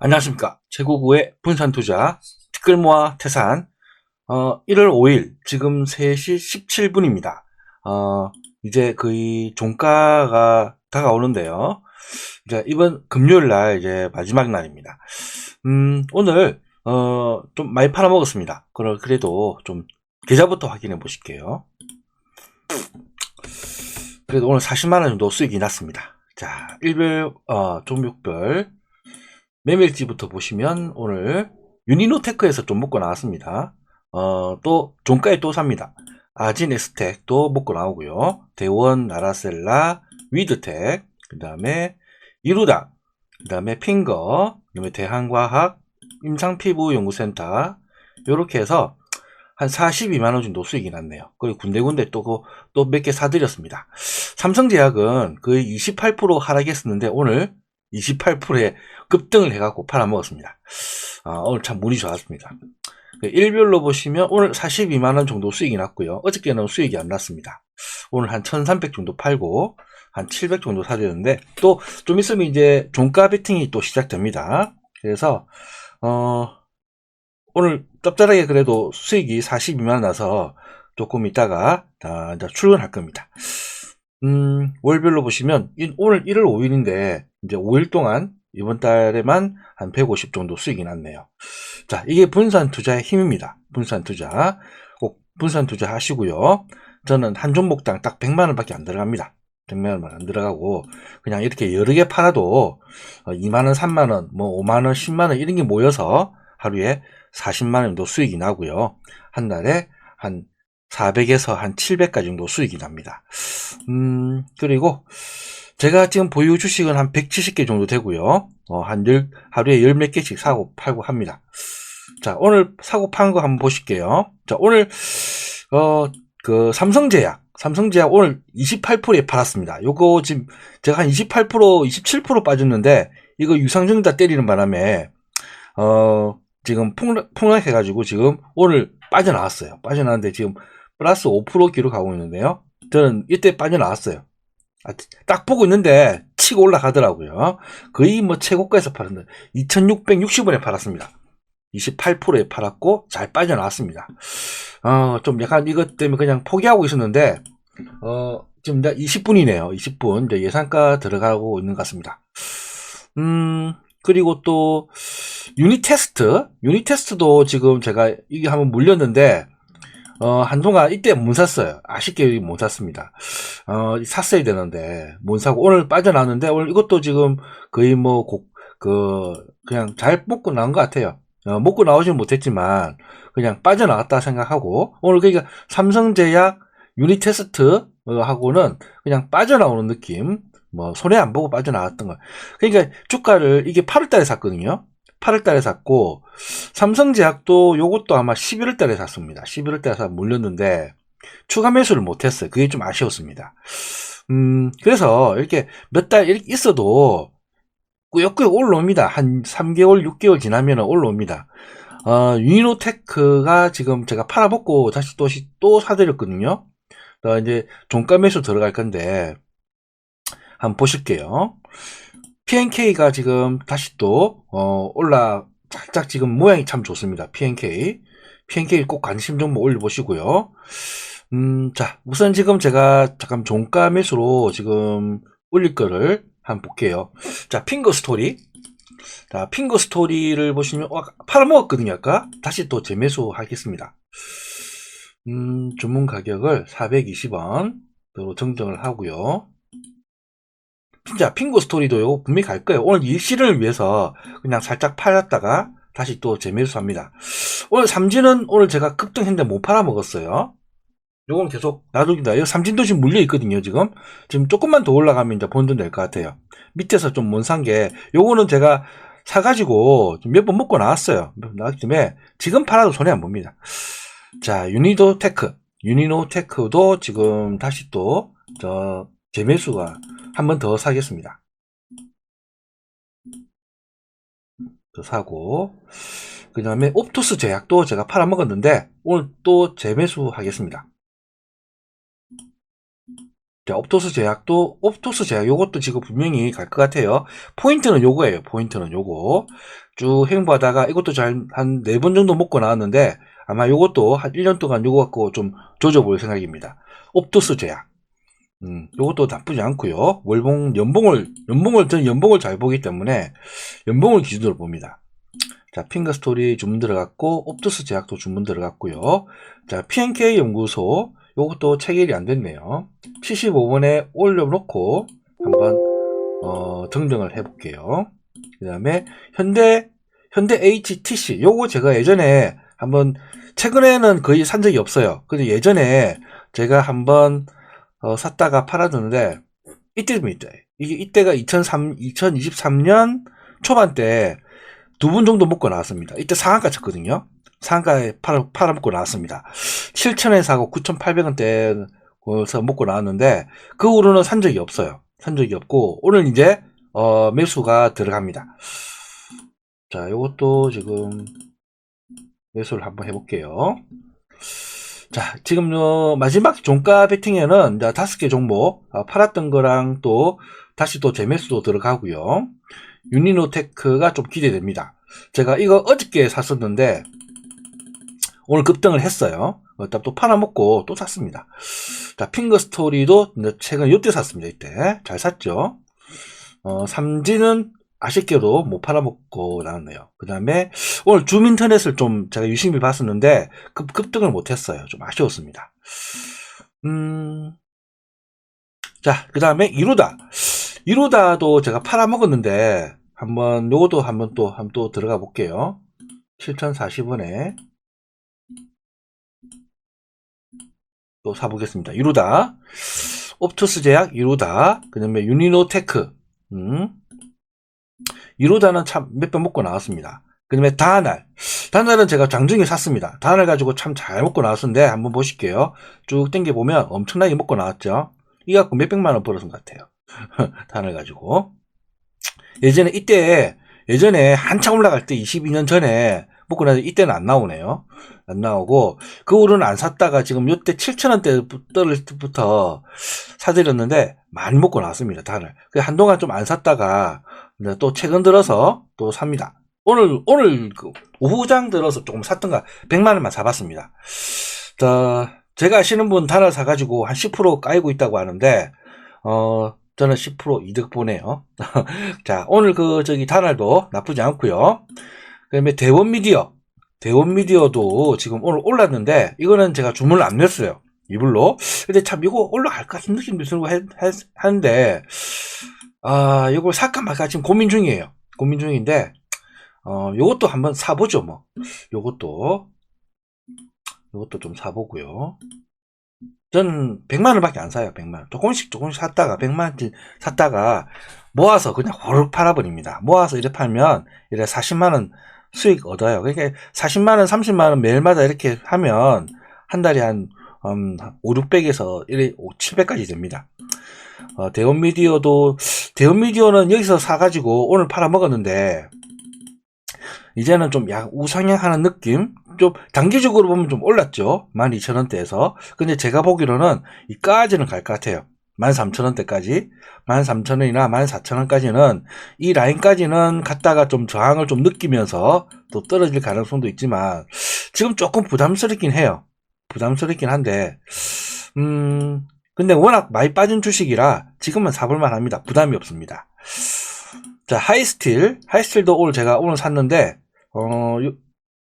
안녕하십니까. 최고구의 분산투자 티끌모아 태산 어, 1월 5일 지금 3시 17분입니다. 어, 이제 거의 종가가 다가오는데요. 이제 이번 금요일 날 이제 마지막 날입니다. 음, 오늘 어, 좀 많이 팔아먹었습니다. 그래도 좀 계좌부터 확인해 보실게요. 그래도 오늘 40만 원 정도 수익이 났습니다. 자, 일별 어, 종목별 매매일지부터 보시면 오늘 유니노테크에서 좀 먹고 나왔습니다. 어, 또 종가에 또 삽니다. 아진 에스텍 또 먹고 나오고요. 대원, 나라셀라, 위드텍, 그 다음에 이루다, 그 다음에 핑거, 그 다음에 대한과학, 임상피부연구센터 요렇게 해서 한 42만원 정도 수익이 났네요. 그리고 군데군데 또, 또 몇 개 사드렸습니다. 삼성제약은 거의 28% 하락했었는데 오늘 28%의 급등을 해갖고 팔아먹었습니다. 아, 오늘 참 운이 좋았습니다. 그 일별로 보시면 오늘 42만원 정도 수익이 났고요. 어저께는 수익이 안 났습니다. 오늘 한 1300 정도 팔고 한 700 정도 사드렸는데 또 좀 있으면 이제 종가 베팅이 또 시작됩니다. 그래서 어, 오늘 짭짤하게 그래도 수익이 42만원 나서 조금 있다가 아, 출근할 겁니다. 음, 월별로 보시면 이- 오늘 1월 5일인데 이제 5일 동안 이번 달에만 한 150 정도 수익이 났네요. 자, 이게 분산 투자의 힘입니다. 분산 투자. 꼭 분산 투자 하시고요. 저는 한 종목당 딱 100만 원밖에 안 들어갑니다. 100만 원만 안 들어가고 그냥 이렇게 여러 개 팔아도 2만 원, 3만 원, 뭐 5만 원, 10만 원 이런 게 모여서 하루에 40만 원 정도 수익이 나고요. 한 달에 한 400에서 한 700까지 정도 수익이 납니다. 음, 그리고 제가 지금 보유 주식은 한 170개 정도 되고요. 어, 한 열, 하루에 열 몇 개씩 사고 팔고 합니다. 자, 오늘 사고 파는 거 한번 보실게요. 자, 오늘, 어, 그, 삼성제약. 삼성제약 오늘 28%에 팔았습니다. 요거 지금 제가 한 28%, 27% 빠졌는데, 이거 유상증자 때리는 바람에, 어, 지금 폭락, 폭락해가지고 지금 오늘 빠져나왔어요. 빠져나왔는데 지금 플러스 5% 기록하고 있는데요. 저는 이때 빠져나왔어요. 아, 딱 보고 있는데 치고 올라가더라고요. 거의 뭐 최고가에서 팔았는데 2660원에 팔았습니다. 28%에 팔았고 잘 빠져나왔습니다. 어, 좀 약간 이것 때문에 그냥 포기하고 있었는데 어, 지금 이제 20분이네요. 20분 이제 예상가 들어가고 있는 것 같습니다. 음, 그리고 또 유닛 테스트, 유닛 테스트도 지금 제가 이게 한번 물렸는데 어, 한동안 이때 못 샀어요. 아쉽게 못 샀습니다. 어, 샀어야 되는데, 못 사고, 오늘 빠져나왔는데, 오늘 이것도 지금 거의 뭐, 곡, 그, 그냥 잘 먹고 나온 것 같아요. 어, 먹고 나오지는 못했지만, 그냥 빠져나왔다 생각하고, 오늘 그러니까 삼성제약 유닛 테스트, 어, 하고는 그냥 빠져나오는 느낌, 뭐, 손해 안 보고 빠져나왔던 거. 그러니까 주가를, 이게 8월 달에 샀거든요. 8월 달에 샀고, 삼성제약도 요것도 아마 11월 달에 샀습니다. 11월 달에 사 물렸는데, 추가 매수를 못 했어요. 그게 좀 아쉬웠습니다. 음, 그래서 이렇게 몇 달 있어도 꾸역꾸역 올라옵니다. 한 3개월, 6개월 지나면 올라옵니다. 어, 유니노테크가 지금 제가 팔아먹고 다시 또, 시- 또 사드렸거든요. 어, 이제 종가 매수 들어갈 건데, 한번 보실게요. PNK가 지금 다시 또, 어, 올라, 살짝 지금 모양이 참 좋습니다. PNK. PNK 꼭 관심 종목 올려보시고요. 음, 자, 우선 지금 제가 잠깐 종가 매수로 지금 올릴 거를 한번 볼게요. 자, 핑거 스토리. 자, 핑거 스토리를 보시면, 와, 팔아먹었거든요, 아까. 다시 또 재매수 하겠습니다. 음, 주문 가격을 420원으로 정정을 하고요. 진짜 핑거 스토리도 요 분명히 갈 거예요. 오늘 일시를 위해서 그냥 살짝 팔았다가 다시 또 재매수합니다. 오늘 삼진은 오늘 제가 급등했는데 못 팔아먹었어요. 요건 계속 놔둡니다. 이 삼진도 지금 물려 있거든요, 지금. 지금 조금만 더 올라가면 이제 본전 될 것 같아요. 밑에서 좀 못 산 게, 요거는 제가 사가지고 몇 번 먹고 나왔어요. 나왔기 때문에 지금 팔아도 손해 안 봅니다. 자, 유니도 테크. 유니노 테크도 지금 다시 또, 저, 재매수가 한 번 더 사겠습니다. 더 사고, 그 다음에 옵토스 제약도 제가 팔아먹었는데, 오늘 또 재매수 하겠습니다. 자, 옵토스 제약도, 옵토스 제약, 요것도 지금 분명히 갈 것 같아요. 포인트는 요거예요. 포인트는 요거. 쭉 행보하다가 이것도 잘, 한 네 번 정도 먹고 나왔는데, 아마 요것도 한 1년 동안 요거 갖고 좀 조져볼 생각입니다. 옵토스 제약. 음, 요것도 나쁘지 않고요 월봉, 연봉을, 연봉을, 저는 연봉을 잘 보기 때문에, 연봉을 기준으로 봅니다. 자, 핑거 스토리 주문 들어갔고, 옵토스 제약도 주문 들어갔고요. 자, PNK 연구소, 요것도 체결이 안 됐네요. 75번에 올려놓고 한번 어, 정정을 해볼게요. 그 다음에 현대 현대 HTC 요거 제가 예전에 한번 최근에는 거의 산 적이 없어요. 근데 예전에 제가 한번 어, 샀다가 팔아줬는데 이때입니다. 이게 이때가 2003 2023년 초반 때 두 분 정도 먹고 나왔습니다. 이때 상한가 쳤거든요. 상가에 팔아, 팔아먹고 나왔습니다. 7,000원에 사고 9,800원대에서 먹고 나왔는데 그 후로는 산 적이 없어요. 산 적이 없고 오늘 이제 어, 매수가 들어갑니다. 자, 요것도 지금 매수를 한번 해볼게요. 자, 지금 요 마지막 종가 베팅에는 이제 다섯 개 종목 어, 팔았던 거랑 또 다시 또 재매수도 들어가고요. 유니노테크가 좀 기대됩니다. 제가 이거 어저께 샀었는데 오늘 급등을 했어요. 또 팔아먹고 또 샀습니다. 자, 핑거 스토리도 이제 최근 이때 샀습니다. 이때. 잘 샀죠. 어, 삼지는 아쉽게도 못 팔아먹고 나왔네요. 그 다음에 오늘 줌 인터넷을 좀 제가 유심히 봤었는데 급, 급등을 못했어요. 좀 아쉬웠습니다. 음, 자, 그 다음에 이루다. 이루다도 제가 팔아먹었는데 한번 요것도 한번 또 한번 또 들어가 볼게요. 7040원에 또 사보겠습니다. 이루다. 옵투스 제약 이루다. 그 다음에 유니노테크. 음. 이루다는 참 몇 번 먹고 나왔습니다. 그 다음에 다날. 다날은 제가 장중에 샀습니다. 다날 가지고 참 잘 먹고 나왔는데 한번 보실게요. 쭉 땡겨보면 엄청나게 먹고 나왔죠. 이 갖고 몇백만원 벌었은 것 같아요. 다날 가지고. 예전에 이때, 예전에 한참 올라갈 때 22년 전에 먹고 나서 이때는 안 나오네요. 안 나오고 그 후로는 안 샀다가 지금 요때 7천원대부터 사드렸는데 많이 먹고 나왔습니다. 단을. 그 한동안 좀 안 샀다가 이제 또 최근 들어서 또 삽니다. 오늘 오늘 그 오후장 들어서 조금 샀던가 100만 원만 사봤습니다. 자, 제가 아시는 분 단을 사가지고 한 10% 까이고 있다고 하는데 어 저는 10% 이득 보네요. 자, 오늘 그 저기 단알도 나쁘지 않고요. 그다음에 대원 미디어 대원 미디어도 지금 오늘 올랐는데 이거는 제가 주문을 안 냈어요. 이불로. 근데 참 이거 올라갈 것 같은 느낌도 들고 해- 해- 하는데 아 이걸 살까 말까 지금 고민 중이에요. 고민 중인데 어 요것도 한번 사보죠 뭐. 요것도 요것도 좀 사보고요. 저는 100만 원 밖에 안 사요. 100만 원. 조금씩 조금씩 샀다가 100만 원씩 샀다가 모아서 그냥 호르 팔아버립니다. 모아서 이렇게 팔면 이래 40만 원 수익 얻어요. 그러니까 40만 원, 30만 원 매일마다 이렇게 하면 한 달에 한 음, 5, 600에서 700까지 됩니다. 어, 대원 미디어도 대원 미디어는 여기서 사가지고 오늘 팔아 먹었는데 이제는 좀 약 우상향하는 느낌? 좀 단기적으로 보면 좀 올랐죠. 12,000원대에서. 근데 제가 보기로는 이까지는 갈 것 같아요. 13,000원대까지. 13,000원이나 14,000원까지는 이 라인까지는 갔다가 좀 저항을 좀 느끼면서 또 떨어질 가능성도 있지만 지금 조금 부담스럽긴 해요. 부담스럽긴 한데 음 근데 워낙 많이 빠진 주식이라 지금은 사볼만 합니다. 부담이 없습니다. 자 하이스틸 하이스틸도 오늘 제가 오늘 샀는데 어 요-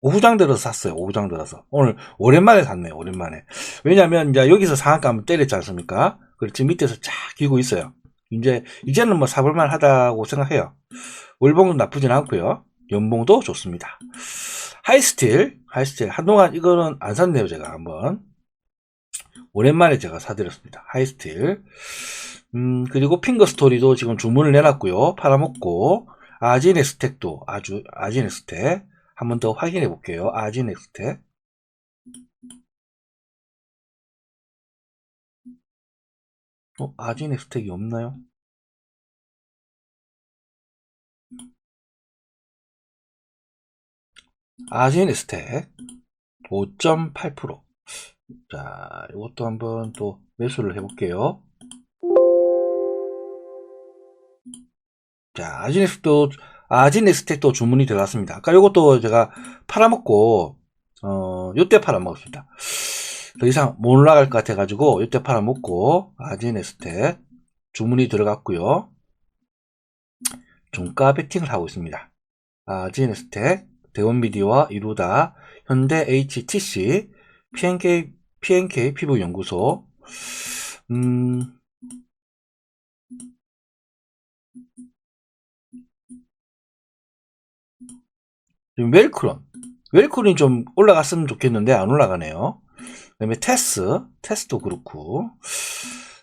오후장 들어서 샀어요. 오후장 들어서 오늘 오랜만에 샀네요. 오랜만에 왜냐면 이제 여기서 상한가 한번 때렸지 않습니까? 그리고 지금 밑에서 쫙 기고 있어요. 이제 이제는 뭐 사볼만 하다고 생각해요. 월봉은 나쁘진 않고요. 연봉도 좋습니다. 하이스틸, 하이스틸 한동안 이거는 안 샀네요. 제가 한번 오랜만에 제가 사드렸습니다. 하이스틸. 음, 그리고 핑거 스토리도 지금 주문을 내놨고요. 팔아먹고 아지넥스텍도 아주 아지넥스텍 한번 더 확인해 볼게요. 아지넥스텍. 어, 아지넥스텍이 없나요? 아지넥스텍 5.8%. 자, 이것도 한번 또 매수를 해볼게요. 자, 아지넥스도, 아지넥스텍도 주문이 들어갔습니다. 아까 이것도 제가 팔아먹고, 어, 요때 팔아먹었습니다. 더 이상 못 올라갈 것 같아가지고, 요때 팔아먹고, 아지네스텍 주문이 들어갔고요 종가 배팅을 하고 있습니다. 아지네스텍 대원미디와 이루다, 현대 HTC, PNK, PNK 피부연구소, 음, 웰크론. 웰크론이 좀 올라갔으면 좋겠는데 안 올라가네요. 그 다음에 테스, 테스도 그렇고.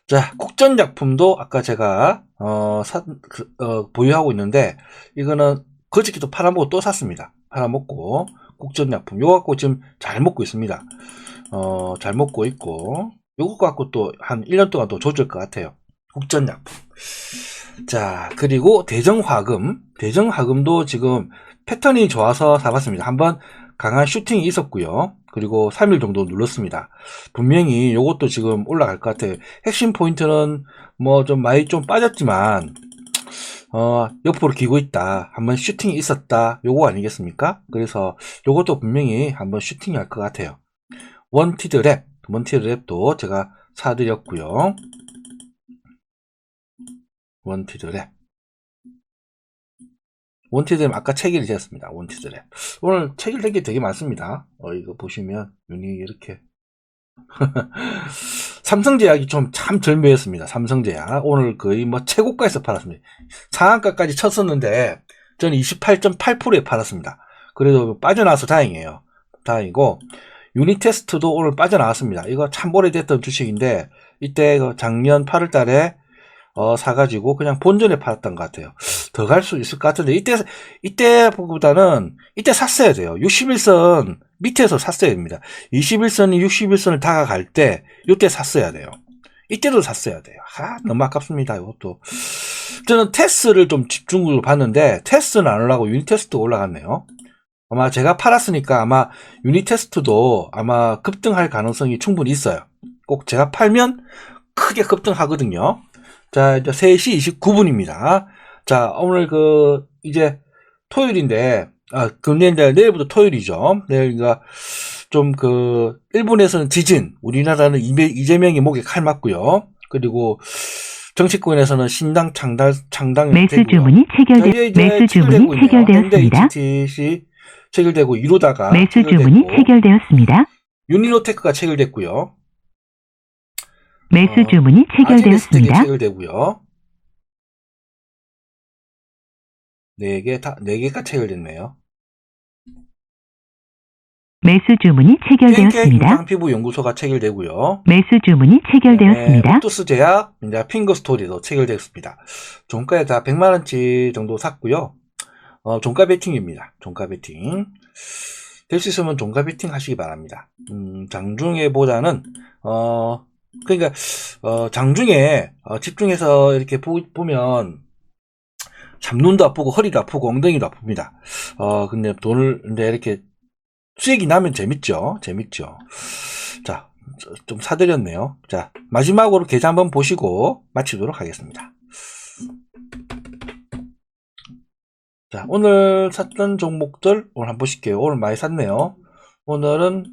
자, 국전 약품도 아까 제가, 어, 사, 그, 어, 보유하고 있는데, 이거는 거저께도 팔아먹고 또 샀습니다. 팔아먹고, 국전약품. 요거 갖고 지금 잘 먹고 있습니다. 어, 잘 먹고 있고, 요거 갖고 또 한 1년 동안 또 조질 것 같아요. 국전약품. 자, 그리고 대정화금. 대정화금도 지금 패턴이 좋아서 사봤습니다. 한번 강한 슈팅이 있었고요. 그리고 3일 정도 눌렀습니다. 분명히 요것도 지금 올라갈 것 같아요. 핵심 포인트는 뭐 좀 많이 좀 빠졌지만 어, 옆으로 기고 있다. 한번 슈팅이 있었다. 요거 아니겠습니까? 그래서 요것도 분명히 한번 슈팅이 할 것 같아요. 원티드 랩, 원티드 랩도 제가 사드렸고요. 원티드 랩. 원티드 랩 아까 체결이 되었습니다. 원티드 랩. 오늘 체결된 게 되게 많습니다. 어, 이거 보시면 윤이 이렇게 삼성제약이 좀 참 절묘했습니다. 삼성제약 오늘 거의 뭐 최고가에서 팔았습니다. 상한가까지 쳤었는데 저는 28.8%에 팔았습니다. 그래도 빠져나와서 다행이에요. 다행이고 유니테스트도 오늘 빠져나왔습니다. 이거 참 오래됐던 주식인데 이때 그 작년 8월달에 어, 사가지고 그냥 본전에 팔았던 것 같아요. 더 갈 수 있을 것 같은데 이때 이때보다는 이때 샀어야 돼요. 61선 밑에서 샀어야 됩니다. 21선이 61선을 다가갈 때 이때 샀어야 돼요. 이때도 샀어야 돼요. 아 너무 아깝습니다. 이것도 저는 테스를 좀 집중적으로 봤는데 테스는 안 올라가고 유니테스트 올라갔네요. 아마 제가 팔았으니까 아마 유니테스트도 아마 급등할 가능성이 충분히 있어요. 꼭 제가 팔면 크게 급등하거든요. 자, 이제 3시 29분입니다. 자, 오늘 그, 이제 토요일인데, 아, 금년인데 내일부터 토요일이죠. 내일가 좀 그, 일본에서는 지진, 우리나라는 이재- 이재명이 목에 칼 맞고요. 그리고 정치권에서는 신당 창당, 창당. 매수. 주문이 자, 체결되, 매수 주문이. 체결되었습니다. 체결되고 이루다가 매수 주문이 체결되었습니다. 유니노테크가 체결됐고요. 매수 어, 주문이 체결되었습니다. 체결되고요. 네 개, 다, 네 개가 체결됐네요. 매수 주문이 체결되었습니다. 캔캔 피부 연구소가 체결되고요. 매수 주문이 체결되었습니다. 옵투스 제약, 이제 핑거 스토리도 체결되었습니다. 종가에 다 100만 원치 정도 샀고요. 어, 종가 베팅입니다. 종가 베팅. 될 수 있으면 종가 베팅 하시기 바랍니다. 음, 장중에보다는, 어, 그러니까, 어, 장중에, 어, 집중해서 이렇게 보, 보면, 참 눈도 아프고 허리도 아프고 엉덩이도 아픕니다. 어, 근데 돈을, 근데 이렇게 수익이 나면 재밌죠? 재밌죠? 자, 좀 사드렸네요. 자, 마지막으로 계좌 한번 보시고 마치도록 하겠습니다. 자, 오늘 샀던 종목들 오늘 한번 보실게요. 오늘 많이 샀네요. 오늘은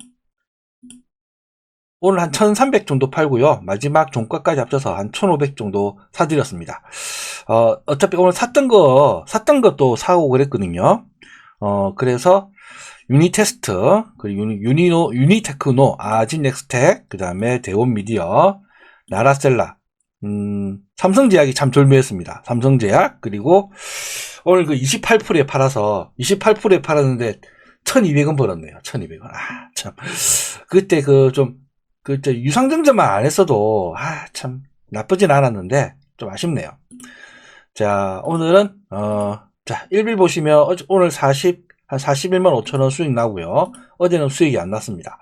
오늘 한 1300 정도 팔고요. 마지막 종가까지 합쳐서 한 1500 정도 사드렸습니다. 어, 어차피 오늘 샀던 거, 샀던 것도 사고 그랬거든요. 어, 그래서 유니테스트, 그리고 유니, 유니노, 유니테크노, 아진넥스텍, 그 다음에 대원미디어, 나라셀라, 음, 삼성제약이 참 절묘했습니다. 삼성제약, 그리고 오늘 그 28%에 팔아서, 28%에 팔았는데, 1200원 벌었네요. 1200원. 아, 참. 그때 그 좀, 그, 저 유상증자만 안 했어도, 아, 참, 나쁘진 않았는데, 좀 아쉽네요. 자, 오늘은, 어, 자, 1bil 보시면, 오늘 40, 한 41만 5천 원 수익 나고요. 어제는 수익이 안 났습니다.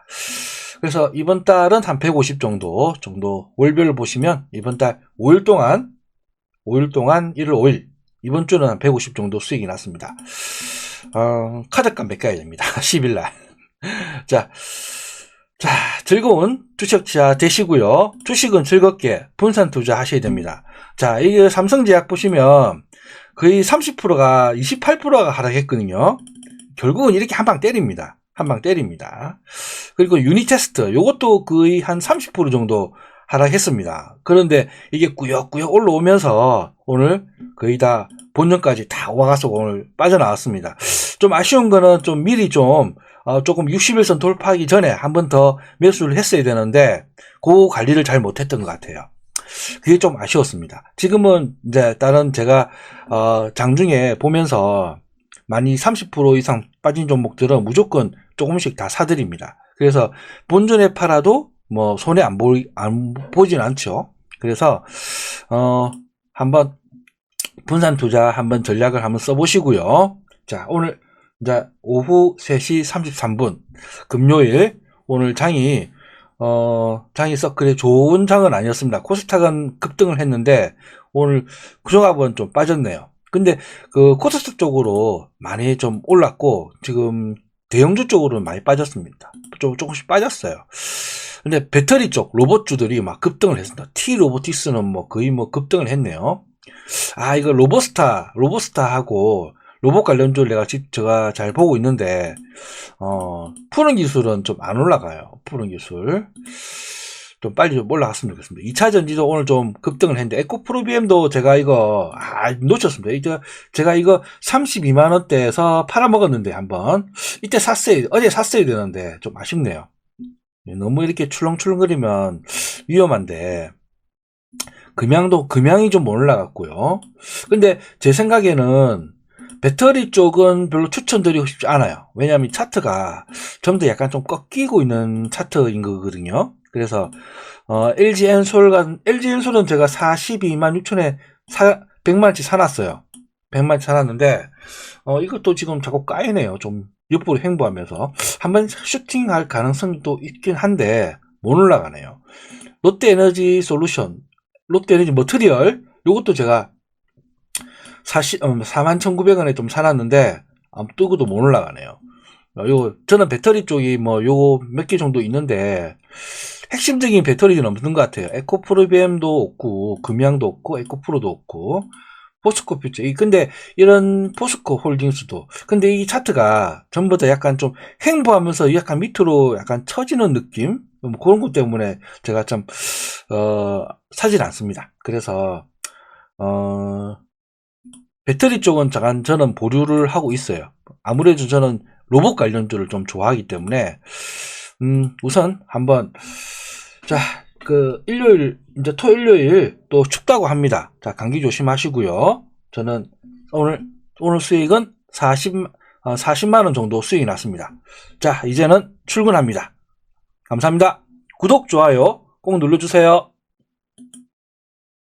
그래서 이번 달은 한 150 정도, 정도, 월별 보시면, 이번 달 5일 동안, 5일 동안 1월 5일, 이번 주는 한 150 정도 수익이 났습니다. 어, 카드값 몇 가야 됩니다. 10일 날. 자, 자, 즐거운 주식 투자 되시고요. 주식은 즐겁게 분산 투자 하셔야 됩니다. 자, 이게 삼성제약 보시면 거의 30%가 28%가 하락했거든요. 결국은 이렇게 한 방 때립니다. 한 방 때립니다. 그리고 유니 테스트 요것도 거의 한 30% 정도 하락했습니다. 그런데 이게 꾸역꾸역 올라오면서 오늘 거의 다 본전까지 다 와가서 오늘 빠져나왔습니다. 좀 아쉬운 거는 좀 미리 좀 어, 조금 60일선 돌파하기 전에 한 번 더 매수를 했어야 되는데 그 관리를 잘 못했던 것 같아요. 그게 좀 아쉬웠습니다. 지금은 이제 다른 제가 어, 장중에 보면서 많이 30% 이상 빠진 종목들은 무조건 조금씩 다 사드립니다. 그래서 본전에 팔아도 뭐 손해 안 보, 안 보진 않죠. 그래서 어 한번 분산 투자 한번 전략을 한번 써보시고요. 자 오늘 이제 오후 3시 33분 금요일 오늘 장이 어 장이 썩 그래 좋은 장은 아니었습니다. 코스닥은 급등을 했는데 오늘 구조합은 좀 빠졌네요. 근데 그 코스닥 쪽으로 많이 좀 올랐고 지금 대형주 쪽으로 많이 빠졌습니다. 좀 조금씩 빠졌어요. 근데 배터리 쪽 로봇주들이 막 급등을 했습니다. T 로보틱스는 뭐 거의 뭐 급등을 했네요. 아 이거 로보스타 로보스타하고 로봇 관련주를 내가 직 제가 잘 보고 있는데 어 푸른 기술은 좀 안 올라가요. 푸른 기술 좀 빨리 좀 올라갔으면 좋겠습니다. 2차 전지도 오늘 좀 급등을 했는데 에코프로비엠도 제가 이거 아 놓쳤습니다. 이제 제가 이거 32만 원대에서 팔아먹었는데 한번 이때 샀어야 어제 샀어야 되는데 좀 아쉽네요. 너무 이렇게 출렁출렁거리면 위험한데 금양도 금양이 좀 올라갔고요. 근데 제 생각에는 배터리 쪽은 별로 추천드리고 싶지 않아요. 왜냐하면 차트가 전부 다 약간 좀 꺾이고 있는 차트인 거거든요. 그래서 어, LG 엔솔 LG 엔솔은 제가 42만 6천에 사, 100만치 사놨어요. 100만치 사놨는데 어, 이것도 지금 자꾸 까이네요. 좀 옆으로 횡보하면서 한번 슈팅할 가능성도 있긴 한데 못 올라가네요. 롯데에너지 솔루션, 롯데에너지 머트리얼 요것도 제가 40, 41,900원에 좀 사놨는데 아무 뜨고도 못 올라가네요. 어, 요 저는 배터리 쪽이 뭐 요거 몇 개 정도 있는데 핵심적인 배터리는 없는 것 같아요. 에코프로비엠도 없고 금양도 없고 에코프로도 없고 포스코 퓨처. 이 근데 이런 포스코 홀딩스도 근데 이 차트가 전부 다 약간 좀 횡보하면서 약간 밑으로 약간 처지는 느낌 뭐 그런 것 때문에 제가 좀 어, 사질 않습니다. 그래서 어, 배터리 쪽은 잠깐 저는 보류를 하고 있어요. 아무래도 저는 로봇 관련 주를 좀 좋아하기 때문에 음, 우선 한번 자, 그 일요일 이제 토요일 일요일 또 춥다고 합니다. 자, 감기 조심하시고요. 저는 오늘 오늘 수익은 40 어, 40만 원 정도 수익이 났습니다. 자, 이제는 출근합니다. 감사합니다. 구독, 좋아요 꼭 눌러주세요.